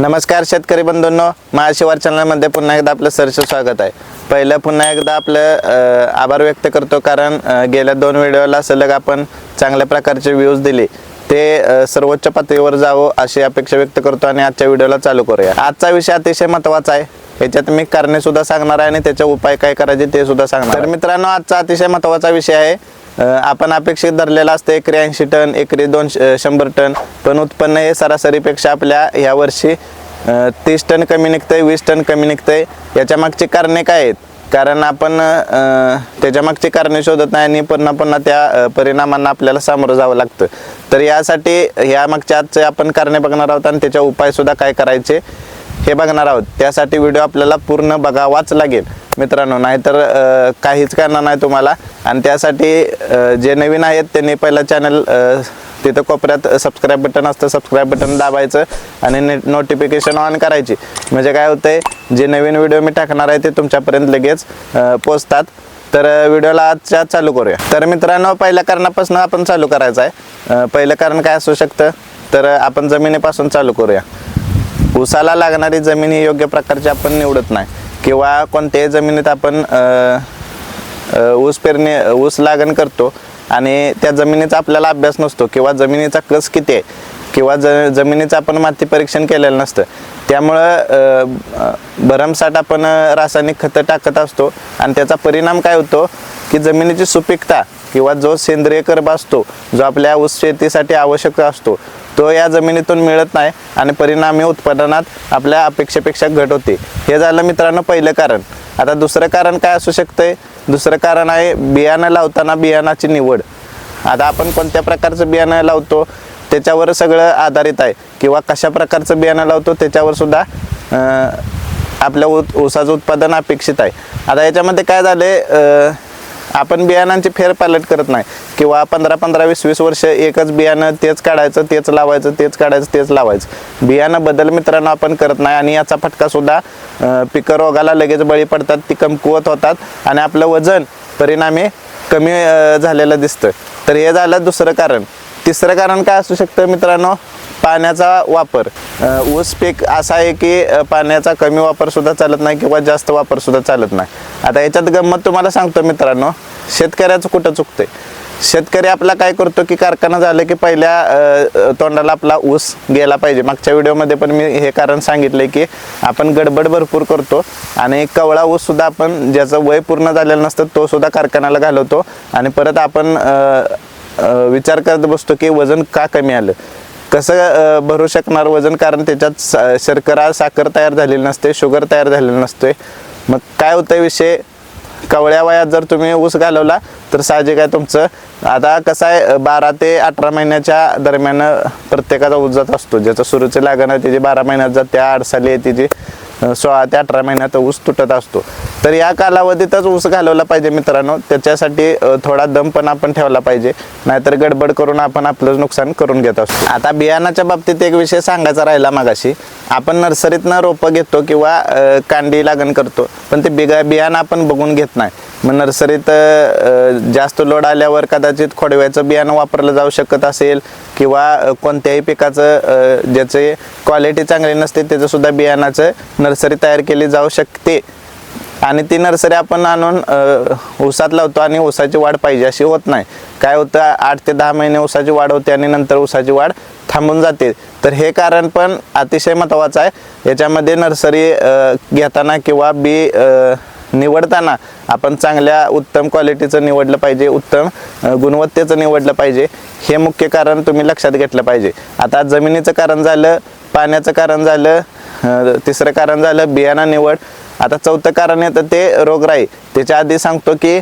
नमस्कार शेतकरी बंधूंनो महाशिवार चॅनलमध्ये पुन्हा एकदा आपलं सरस स्वागत आहे. पहिलं पुन्हा एकदा आपलं आभार व्यक्त करतो कारण गेल्या दोन व्हिडिओला सलग आपण चांगल्या प्रकारचे व्ह्यूज दिले. ते सर्वोच्च पातळीवर जावं अशी अपेक्षा व्यक्त करतो आणि आजच्या व्हिडिओला चालू करूया. आजचा विषय अतिशय महत्त्वाचा आहे. याच्यात मी करणे सुद्धा सांगणार आहे आणि त्याचे उपाय काय करायचे ते सुद्धा सांगणार तर मित्रांनो आजचा अतिशय महत्त्वाचा विषय आहे. आपण अपेक्षित धरलेला असतं एकरी ऐंशी टन एकरी दोन शंभर टन पण उत्पन्न हे सरासरीपेक्षा आपल्या ह्या वर्षी तीस टन कमी निघतंय वीस टन कमी निघतंय. याच्या मागची कारणे काय आहेत? कारण आपण त्याच्या मागची कारणे शोधत नाही आणि पुन्हा पुन्हा त्या परिणामांना आपल्याला सामोरं जावं लागतं. तर यासाठी ह्या मागच्या आजचे आपण कारणे बघणार आहोत आणि त्याच्या उपाय सुद्धा काय करायचे? हे बघणार आहोत. त्यासाठी व्हिडिओ आपल्याला पूर्ण बघावाच लागेल मित्रांनो नाहीतर काहीच करणार नाही तुम्हाला. आणि त्यासाठी जे नवीन आहेत त्यांनी पहिला चॅनल तिथं कोपऱ्यात सबस्क्राईब बटन असतं. सबस्क्राईब बटन दाबायचं आणि नोटिफिकेशन ऑन करायची. म्हणजे काय होतंय जे नवीन व्हिडिओ मी टाकणार आहे ते तुमच्यापर्यंत लगेच पोचतात तर व्हिडिओला आजच्या चालू करूया. तर मित्रांनो पहिल्या कारणापासून आपण चालू करायचं आहे. पहिलं कारण काय असू शकतं? तर आपण जमिनीपासून चालू करूया. ऊसाला लागणारी जमीन ही योग्य प्रकारची आपण निवडत नाही. किंवा कोणत्याही जमिनीत आपण ऊस पेरणी ऊस लागण करतो आणि त्या जमिनीचा आपल्याला अभ्यास नसतो किंवा जमिनीचा कस किती आहे किंवा ज जमिनीचं आपण माती परीक्षण केलेलं नसतं. त्यामुळं भरमसाठ आपण रासायनिक खतं टाकत असतो आणि त्याचा परिणाम काय होतो की जमिनीची सुपीकता किंवा जो सेंद्रिय कर्ब असतो जो आपल्या ऊस शेतीसाठी आवश्यक असतो तो या जमिनीतून मिळत नाही आणि परिणामी उत्पादनात आपल्या अपेक्षेपेक्षा घट होते. हे झालं मित्रांनो पहिलं कारण. आता दुसरं कारण काय असू शकतंय? दुसरं कारण आहे बियाणं लावताना बियाणाची निवड. आता आपण कोणत्या प्रकारचं बियाणं लावतो? त्याच्यावर सगळं आधारित आहे. किंवा कशा प्रकारचं बियाणं लावतो? त्याच्यावर सुद्धा आपल्या ऊस ऊसाचं उत्पादन अपेक्षित आहे. आता याच्यामध्ये काय झाले आपण बियाणांची फेरपालट करत नाही. किंवा पंधरा पंधरा वीस वीस वर्ष एकच बियाणं तेच काढायचं तेच लावायचं तेच काढायचं तेच लावायचं. बियाणं बदल मित्रांनो आपण करत नाही आणि याचा फटका सुद्धा पिकं रोगाला लगेच बळी पडतात ती कमकुवत होतात आणि आपलं वजन परिणामी कमी झालेलं दिसतं तर हे झालं दुसरं कारण. तिसरं कारण काय असू शकतं मित्रांनो? पाण्याचा वापर. ऊस पीक असा आहे की पाण्याचा कमी वापरसुद्धा चालत नाही किंवा जास्त वापरसुद्धा चालत नाही. आता याच्यात गंमत तुम्हाला सांगतो मित्रांनो शेतकऱ्याचं कुठं चुकतंय? शेतकरी आपला काय करतो की कारखाना झालं की पहिल्या तोंडाला आपला ऊस गेला पाहिजे. मागच्या व्हिडिओमध्ये पण मी हे कारण सांगितलंय की आपण गडबड भरपूर करतो आणि कवळा ऊस सुद्धा आपण ज्याचं वय पूर्ण झालेलं नसतं तो सुद्धा कारखान्याला घालवतो आणि परत आपण विचार करत बसतो की वजन का कमी आलं. कसं भरू शकणार वजन? कारण त्याच्यात सा- शर्करा साखर तयार झालेली नसते शुगर तयार झालेलं नसते मग काय होतं विषय? कवळ्या वयात जर तुम्ही ऊस घालवला तर साहजिक आहे तुमचं. आता कसं आहे बारा ते अठरा महिन्याच्या दरम्यान प्रत्येकाचा ऊस जात असतो. ज्याचं सुरूची लागण आहे त्याची बारा महिन्यात जाते आडसाली आहे तिची सोळा ते अठरा महिन्यात ऊस तुटत असतो. तर या कालावधीतच ऊस घालवला पाहिजे मित्रांनो. त्याच्यासाठी थोडा दम पण आपण ठेवला पाहिजे. नाहीतर गडबड करून आपण आपलं नुकसान करून घेत असतो. आता बियाणाच्या बाबतीत एक विषय सांगायचा राहिला मागाशी. आपण नर्सरीतनं रोपं घेतो किंवा कांडी लागण करतो. पण ते बिगा बियाणं आपण बघून घेत नाही. मग नर्सरीत जास्त लोड आल्यावर कदाचित खोडव्याचं बियाणं वापरलं जाऊ शकत असेल किंवा कोणत्याही पिकाचं ज्याचे क्वालिटी चांगली नसते त्याचं सुद्धा बियाणाचं नर्सरी तयार केली जाऊ शकते. आणि ती नर्सरी आपण आणून ऊसात लावतो आणि ऊसाची वाढ पाहिजे अशी होत नाही. काय होतं आठ ते दहा महिने ऊसाची वाढ होते आणि नंतर ऊसाची वाढ थांबून जाते. तर हे कारण पण अतिशय महत्त्वाचं आहे. याच्यामध्ये नर्सरी घेताना किंवा बी निवडताना आपण चांगल्या उत्तम क्वालिटीचं निवडलं पाहिजे उत्तम गुणवत्तेचं निवडलं पाहिजे. हे मुख्य कारण तुम्ही लक्षात घेतलं पाहिजे. आता जमिनीचं कारण झालं पाण्याचं कारण झालं तिसरं कारण झालं बियाणं निवड. आता चौथं कारण येतं ते रोगराई. त्याच्या आधी सांगतो की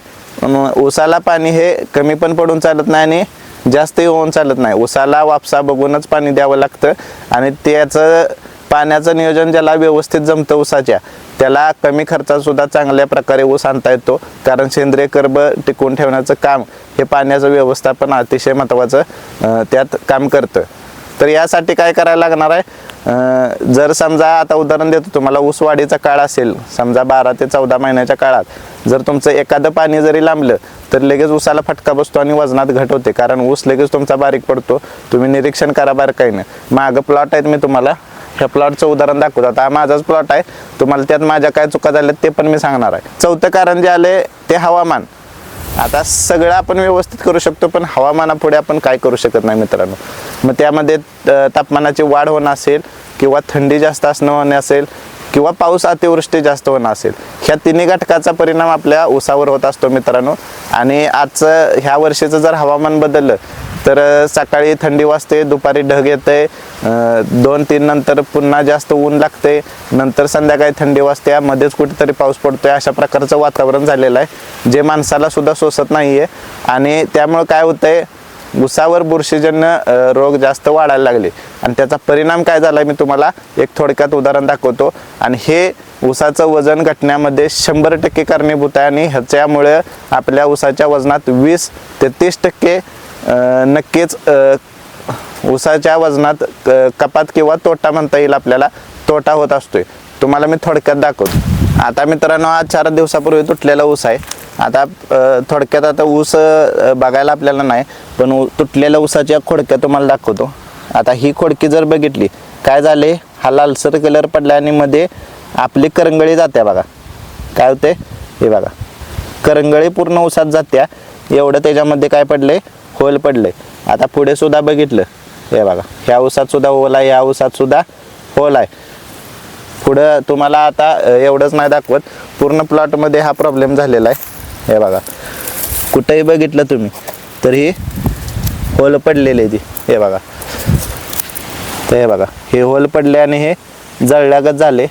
ऊसाला पाणी हे कमी पण पडून चालत नाही आणि जास्तही होऊन चालत नाही. ऊसाला वापसा बघूनच पाणी द्यावं लागतं आणि त्याचं पाण्याचं नियोजन ज्याला व्यवस्थित जमतं ऊसाच्या त्याला कमी खर्चात सुद्धा चांगल्या प्रकारे ऊस आणता येतो. कारण सेंद्रिय कर्ब टिकवून ठेवण्याचं काम हे पाण्याचं व्यवस्थापन अतिशय महत्त्वाचं त्यात काम करतं. तर यासाठी काय करायला लागणार आहे? जर समजा आता उदाहरण देतो तुम्हाला ऊस वाढीचा काळ असेल समजा बारा ते चौदा महिन्याच्या काळात जर तुमचं एखादं पाणी जरी लांबलं तर लगेच ऊसाला फटका बसतो आणि वजनात घट होते. कारण ऊस लगेच तुमचा बारीक पडतो. तुम्ही निरीक्षण करा बारकाईनं मागं प्लॉट आहेत मी तुम्हाला. ह्या प्लॉटचं उदाहरण दाखवतो. आता हा माझाच प्लॉट आहे. तुम्हाला त्यात माझ्या काय चुका झाल्या ते पण मी सांगणार आहे. चौथं कारण जे आले ते हवामान. आता सगळं आपण व्यवस्थित करू शकतो पण हवामानापुढे आपण काय करू शकत नाही मित्रांनो. मग त्यामध्ये तापमानाची वाढ होणं असेल किंवा थंडी जास्त असणं होणे असेल किंवा पाऊस अतिवृष्टी जास्त होणं असेल ह्या तिन्ही घटकाचा परिणाम आपल्या ऊसावर होत असतो मित्रांनो. आणि आजचं ह्या वर्षीचं जर हवामान बदललं तर सकाळी थंडी वाजते दुपारी ढग येते दोन तीन नंतर पुन्हा जास्त ऊन लागते नंतर संध्याकाळी थंडी वाजते मध्येच कुठेतरी पाऊस पडतोय अशा प्रकारचं वातावरण झालेलं आहे जे माणसाला सुद्धा सोसत नाहीये. आणि त्यामुळं काय होतंय उसावर बुरशीजन्य रोग जास्त वाढायला लागले. आणि त्याचा परिणाम काय झाला मी तुम्हाला एक थोडक्यात उदाहरण दाखवतो. आणि हे ऊसाचं वजन घटण्यामध्ये शंभर टक्के कारणीभूत आहे आणि ह्याच्यामुळे आपल्या ऊसाच्या वजनात वीस ते तीस टक्के नक्कीच ऊसाच्या वजनात क- कपात किंवा तोटा म्हणता येईल आपल्याला तोटा होत असतोय. तुम्हाला मी थोडक्यात दाखवतो. आता मित्रांनो आज चार दिवसापूर्वी तुटलेला ऊस आहे. आता थोडक्यात आता ऊस बघायला आपल्याला नाही पण ऊ- तुटलेल्या ऊसाच्या खोडक्या तुम्हाला दाखवतो. आता ही खोडकी जर बघितली काय झाले? हा लालसर कलर पडला आणि मध्ये आपली करंगळी जाते बघा. काय होते? हे बघा. करंगळी पूर्ण ऊसात जात्या. एवढं त्याच्यामध्ये काय पडले होल पडले आता पुढे सुद्धा बघितलं. हे बघा. ह्या ऊसात सुद्धा होल आहे ह्या ऊसात सुद्धा होल आहे. पुढं तुम्हाला आता एवढंच नाही दाखवत. पूर्ण प्लॉटमध्ये हा प्रॉब्लेम झालेला आहे. हे बघा. कुठंही बघितलं तुम्ही तर ही होल पडलेली आहे ती. हे बघा. तर हे बघा हे होल पडले आणि हे जळल्यागत झाले.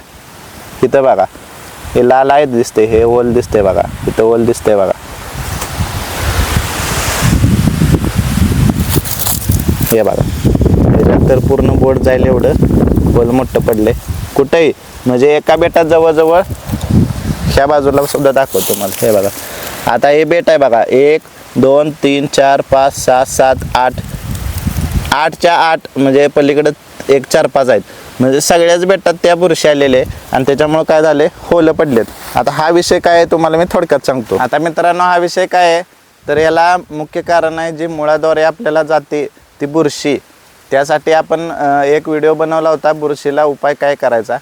इथं बघा. हे लाल आहेत दिसते हे होल दिसते बघा. इथं होल दिसते बघा. हे बघा. त्याच्यात तर पूर्ण बोट जाईल एवढं. होल मोठं पडले कुठेही म्हणजे एका बेटात जवळजवळ ह्या बाजूला सुद्धा दाखवतो मला हे बघा. आता हे बेट आहे बघा. एक दोन तीन चार पाच सहा सात आठ. आठच्या आठ म्हणजे पलीकडे एक चार पाच आहेत. म्हणजे सगळ्याच बेटात त्या बुरशी आलेले आणि त्याच्यामुळे काय झाले होलं पडलेत. आता हा विषय काय आहे तुम्हाला मी थोडक्यात सांगतो. आता मित्रांनो हा विषय काय आहे? तर याला मुख्य कारण आहे जी मुळाद्वारे आपल्याला जाते ती बुरशी. त्यासाठी आपण एक व्हिडिओ बनवला होता बुरशीला उपाय काय करायचा?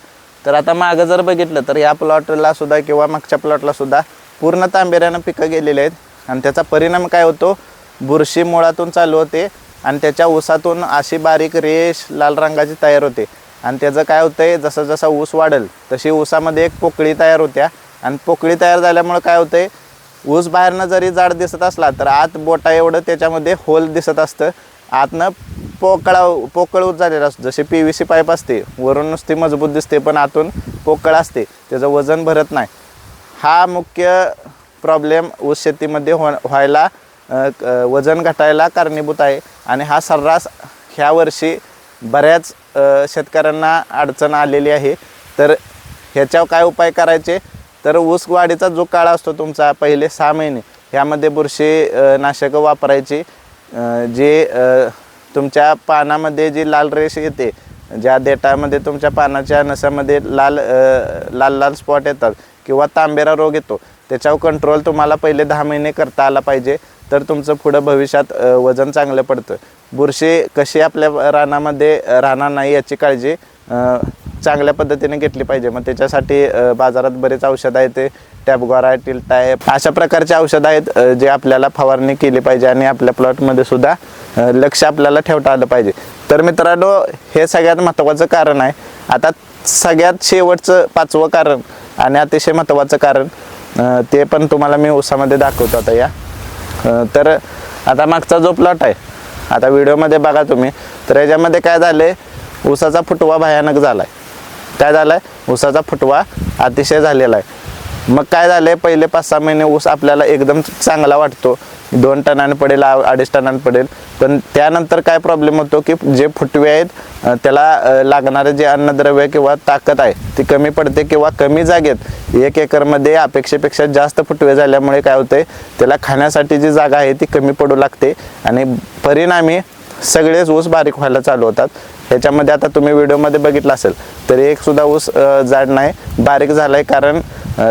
तर आता मागं जर बघितलं तर या प्लॉटला सुद्धा किंवा मागच्या प्लॉटला सुद्धा पूर्ण तांबेऱ्यानं पिकं गेलेली आहेत. आणि त्याचा परिणाम काय होतो? बुरशी मुळातून चालू होते आणि त्याच्या ऊसातून अशी बारीक रेश लाल रंगाची तयार होते. आणि त्याचं काय होतंय? जसं जसा ऊस वाढेल तशी ऊसामध्ये एक पोकळी तयार होत्या. आणि पोकळी तयार झाल्यामुळे काय होतंय? ऊस बाहेरनं जरी जाड दिसत असला तर आत बोटा एवढं त्याच्यामध्ये होल दिसत असतं. आतनं पोकळा पोकळ ऊस झालेला असतो. जशी पी व्ही सी पाईप असते वरून नुसती मजबूत दिसते पण आतून पोकळ असते. त्याचं वजन भरत नाही. हा मुख्य प्रॉब्लेम ऊस शेतीमध्ये हो व्हायला क- वजन घटायला कारणीभूत आहे. आणि हा सर्रास ह्या वर्षी बऱ्याच शेतकऱ्यांना अडचण आलेली आहे. तर ह्याच्यावर काय उपाय करायचे? तर ऊस वाढीचा जो काळ असतो तुमचा पहिले सहा महिने ह्यामध्ये बुरशी नाशकं वापरायची. जे तुमच्या पानामध्ये जी लाल रेष येते ज्या देठामध्ये तुमच्या पानाच्या नसामध्ये लाल लाल लाल स्पॉट येतात किंवा तांबेरा रोग येतो त्याच्यावर कंट्रोल तुम्हाला पहिले दहा महिने करता आला पाहिजे. तर तुमचं पुढं भविष्यात वजन चांगलं पडतं. बुरशी कशी आपल्या रानामध्ये राहणार नाही याची काळजी चांगल्या पद्धतीने घेतली पाहिजे. मग त्याच्यासाठी बाजारात बरेच औषधं आहेत ते टॅबगॉरा टिल्टायप अशा प्रकारचे औषधं आहेत जे आपल्याला फवारणी केली पाहिजे आणि आपल्या प्लॉटमध्ये सुद्धा लक्ष आपल्याला ठेवता आलं पाहिजे. तर मित्रांनो हे सगळ्यात महत्त्वाचं कारण आहे. आता सगळ्यात शेवटचं पाचवं कारण आणि अतिशय महत्त्वाचं कारण ते पण तुम्हाला मी उसामध्ये दाखवतो आता या. तर आता मागचा जो प्लॉट आहे आता व्हिडिओमध्ये बघा तुम्ही तर याच्यामध्ये काय झालं आहे उसाचा फुटवा भयानक झाला आहे काय झालं आहे उसाचा फुटवा अतिशय झालेला आहे. मग काय झालं आहे पहिले पाच सहा महिने ऊस आपल्याला एकदम चांगला वाटतो. दोन टनाने पडेल आ- अडीच टनाने पडेल. पण त्यानंतर काय प्रॉब्लेम होतो की जे फुटवे आहेत त्याला लागणारे जे अन्नद्रव्य किंवा ताकद आहे ती कमी पडते किंवा कमी जागेत एक एकरमध्ये अपेक्षेपेक्षा जास्त फुटवे झाल्यामुळे काय होते त्याला खाण्यासाठी जी जागा आहे ती कमी पडू लागते आणि परिणामी सगळेच ऊस बारीक व्हायला चालू होतात. ह्याच्यामध्ये आता तुम्ही व्हिडिओमध्ये बघितलं असेल तरी एक सुद्धा ऊस जाड नाही बारीक झालाय कारण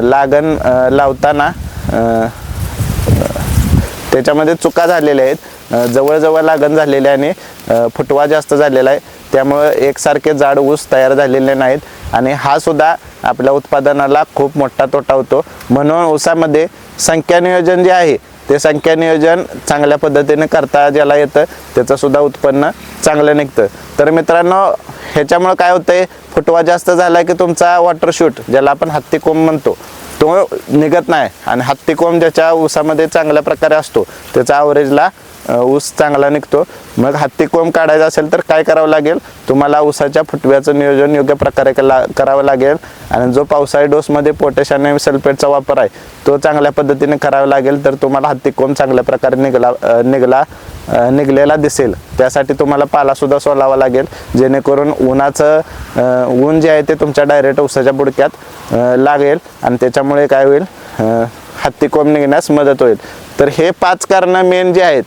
लागण लावताना त्याच्यामध्ये चुका झालेल्या आहेत. जवळजवळ लागण झालेली आहे आणि फुटवा जास्त झालेला आहे. त्यामुळं एकसारखे जाड ऊस तयार झालेले नाहीत आणि हा सुद्धा आपल्या उत्पादनाला खूप मोठा तोटा होतो. म्हणून ऊसामध्ये संख्या नियोजन जे आहे ते संख्या नियोजन चांगल्या पद्धतीने करता ज्याला येतं त्याचं सुद्धा उत्पन्न चांगलं निघतं. तर मित्रांनो ह्याच्यामुळं काय होतंय फुटवा जास्त झाला की तुमचा वॉटरशूट ज्याला आपण हत्ती कोंब म्हणतो तो निघत नाही. आणि हत्ती कोंब ज्याच्या ऊसामध्ये चांगल्या प्रकारे असतो. त्याचा ॲव्हरेजला ऊस चांगला निघतो. मग हत्ती कोंब काढायचा असेल तर काय करावं लागेल? तुम्हाला ऊसाच्या फुटव्याचं नियोजन योग्य प्रकारे कला करावं लागेल. आणि जो पावसाळी डोसमध्ये पोटॅश आणि सल्फेटचा वापर आहे तो चांगल्या पद्धतीने करावा लागेल. तर तुम्हाला हत्ती कोंब चांगल्या प्रकारे निघला निघला निघलेला दिसेल. त्यासाठी तुम्हाला पालासुद्धा सोलावा लागेल. जेणेकरून उन्हाचं ऊन जे आहे ते तुमच्या डायरेक्ट ऊसाच्या बुडक्यात लागेल. आणि त्याच्यामुळे काय होईल? हत्ती कोंब निघण्यास मदत होईल. तर हे पाच कारणं मेन जे आहेत.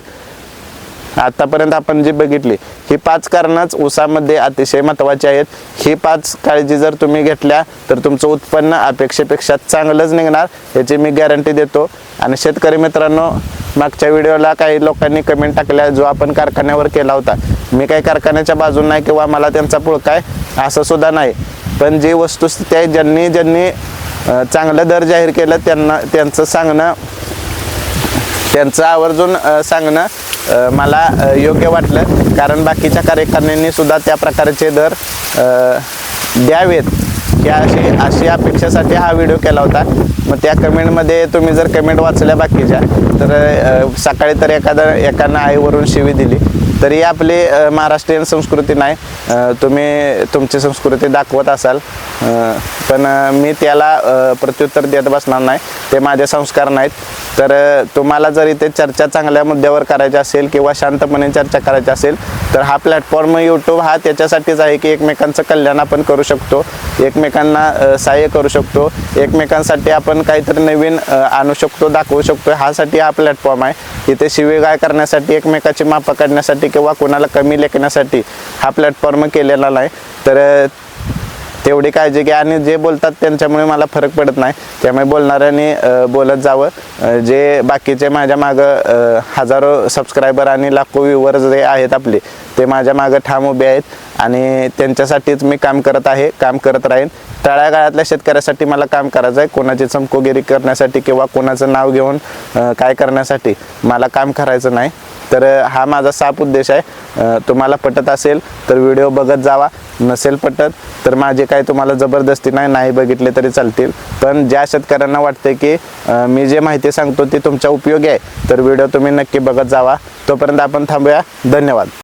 आतापर्यंत आपण जी बघितली ही पाच कारणंच ऊसामध्ये अतिशय महत्त्वाची आहेत. ही पाच काळजी जर तुम्ही घेतल्या तर तुमचं उत्पन्न अपेक्षेपेक्षा चांगलंच निघणार याची मी गॅरंटी देतो. आणि शेतकरी मित्रांनो मागच्या व्हिडिओला काही लोकांनी कमेंट टाकल्या जो आपण कारखान्यावर केला होता. मी काही कारखान्याच्या बाजून नाही किंवा मला त्यांचा पुळकाय असं सुद्धा नाही. पण जी वस्तुस्थिती आहे ज्यांनी ज्यांनी चांगलं दर जाहीर केलं त्यांना त्यांचं सांगणं त्यांचं आवर्जून सांगणं मला योग्य वाटलं. कारण बाकीच्या कार्यकारिणींनी सुद्धा त्या प्रकारचे दर द्यावेत. की अशी अशी अपेक्षेसाठी हा व्हिडिओ केला होता. मग त्या कमेंटमध्ये तुम्ही जर कमेंट वाचल्या बाकीच्या तर सकाळी तर एखादा एकानं आईवरून शिवी दिली. तरी आपली महाराष्ट्रीयन संस्कृती नाही. तुम्ही तुमची संस्कृती दाखवत असाल. पण मी त्याला प्रत्युत्तर देत बसणार नाही. ते माझे संस्कार नाहीत. तर तुम्हाला जर इथे चर्चा चांगल्या मुद्द्यावर करायची असेल किंवा शांतपणे चर्चा करायची असेल तर हा प्लॅटफॉर्म यूट्यूब हा त्याच्यासाठीच आहे की एकमेकांचं कल्याण आपण करू शकतो. एकमेकांना सहाय्य करू शकतो. एकमेकांसाठी आपण काहीतरी नवीन आणू शकतो दाखवू शकतो. ह्यासाठी हा प्लॅटफॉर्म आहे. इथे शिवेगाय करण्यासाठी एकमेकाची मापं काढण्यासाठी किंवा कोणाला कमी लेखण्यासाठी हा प्लॅटफॉर्म केलेला नाही. तर तेवढी काळजी घ्या. आणि जे बोलतात त्यांच्यामुळे मला फरक पडत नाही. त्यामुळे बोलणाऱ्यांनी बोलत जावं. जे बाकीचे माझ्या मागं हजारो सबस्क्रायबर आणि लाखो व्ह्यूवर जे आहेत आपले ते माझ्या मागं ठाम उभे आहेत. आणि त्यांच्यासाठीच मी काम करत आहे काम करत राहीन. तळागाळातल्या शेतकऱ्यासाठी मला काम करायचं आहे कोणाची चमकोगिरी करण्यासाठी किंवा कोणाचं नाव घेऊन काय करण्यासाठी मला काम करायचं नाही. तर हा माझा साप उद्देश आहे. तुम्हाला पटत असेल तर व्हिडिओ बघत जावा. नसेल पटत तर माझे काय तुम्हाला जबरदस्ती नाही नाही बघितले तरी चालतील. पण ज्या शेतकऱ्यांना वाटते की मी जे माहिती सांगतो ती तुमच्या उपयोगी आहे तर व्हिडिओ तुम्ही नक्की बघत जावा. तोपर्यंत आपण थांबूया. धन्यवाद.